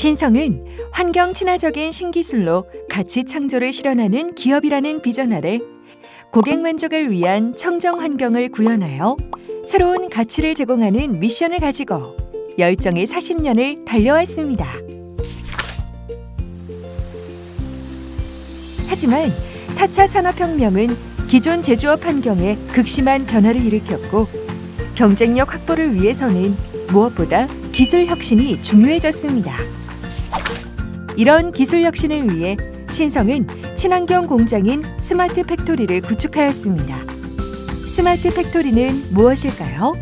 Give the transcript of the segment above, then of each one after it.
신성은 환경 친화적인 신기술로 가치 창조를 실현하는 기업이라는 비전 아래 고객 만족을 위한 청정 환경을 구현하여 새로운 가치를 제공하는 미션을 가지고 열정의 40년을 달려왔습니다. 하지만 4차 산업혁명은 기존 제조업 환경에 극심한 변화를 일으켰고 경쟁력 확보를 위해서는 무엇보다 기술 혁신이 중요해졌습니다. 이런 기술 혁신을 위해 신성은 친환경 공장인 스마트 팩토리를 구축하였습니다. 스마트 팩토리는 무엇일까요?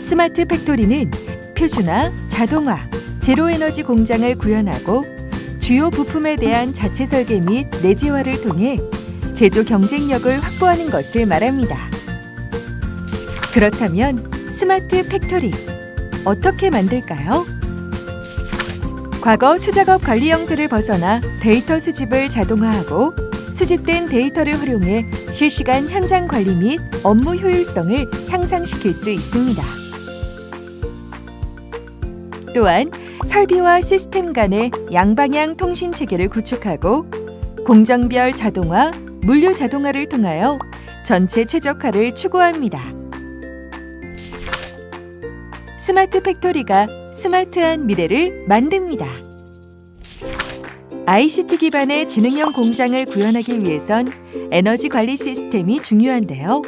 스마트 팩토리는 표준화, 자동화, 제로 에너지 공장을 구현하고 주요 부품에 대한 자체 설계 및 내재화를 통해 제조 경쟁력을 확보하는 것을 말합니다. 그렇다면 스마트 팩토리 어떻게 만들까요? 과거 수작업 관리 형태를 벗어나 데이터 수집을 자동화하고 수집된 데이터를 활용해 실시간 현장 관리 및 업무 효율성을 향상시킬 수 있습니다. 또한 설비와 시스템 간의 양방향 통신 체계를 구축하고 공정별 자동화, 물류 자동화를 통하여 전체 최적화를 추구합니다. 스마트 팩토리가 스마트한 미래를 만듭니다. ICT 기반의 지능형 공장을 구현하기 위해선 에너지 관리 시스템이 중요한데요.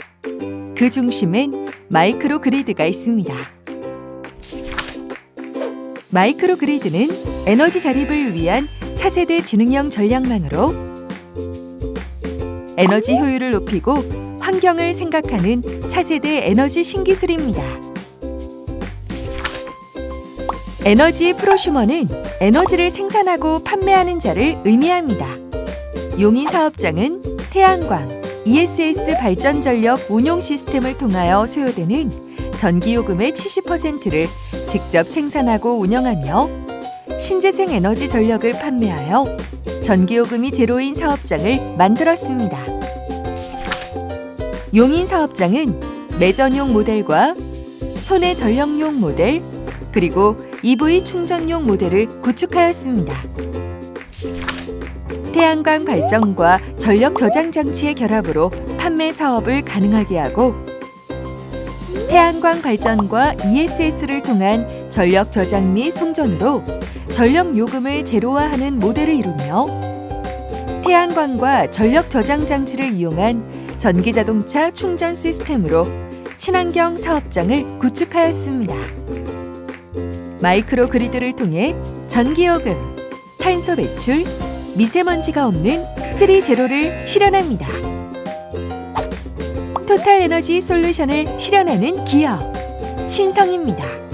그 중심엔 마이크로 그리드가 있습니다. 마이크로 그리드는 에너지 자립을 위한 차세대 지능형 전략망으로 에너지 효율을 높이고 환경을 생각하는 차세대 에너지 신기술입니다. 에너지 프로슈머는 에너지를 생산하고 판매하는 자를 의미합니다. 용인 사업장은 태양광, ESS 발전 전력 운용 시스템을 통하여 소요되는 전기 요금의 70%를 직접 생산하고 운영하며 신재생 에너지 전력을 판매하여 전기 요금이 제로인 사업장을 만들었습니다. 용인 사업장은 매전용 모델과 손해 전력용 모델 그리고 EV 충전용 모델을 구축하였습니다. 태양광 발전과 전력 저장 장치의 결합으로 판매 사업을 가능하게 하고 태양광 발전과 ESS를 통한 전력 저장 및 송전으로 전력 요금을 제로화하는 모델을 이루며 태양광과 전력 저장 장치를 이용한 전기 자동차 충전 시스템으로 친환경 사업장을 구축하였습니다. 마이크로 그리드를 통해 전기요금, 탄소 배출, 미세먼지가 없는 3제로를 실현합니다. 토탈 에너지 솔루션을 실현하는 기업 신성입니다.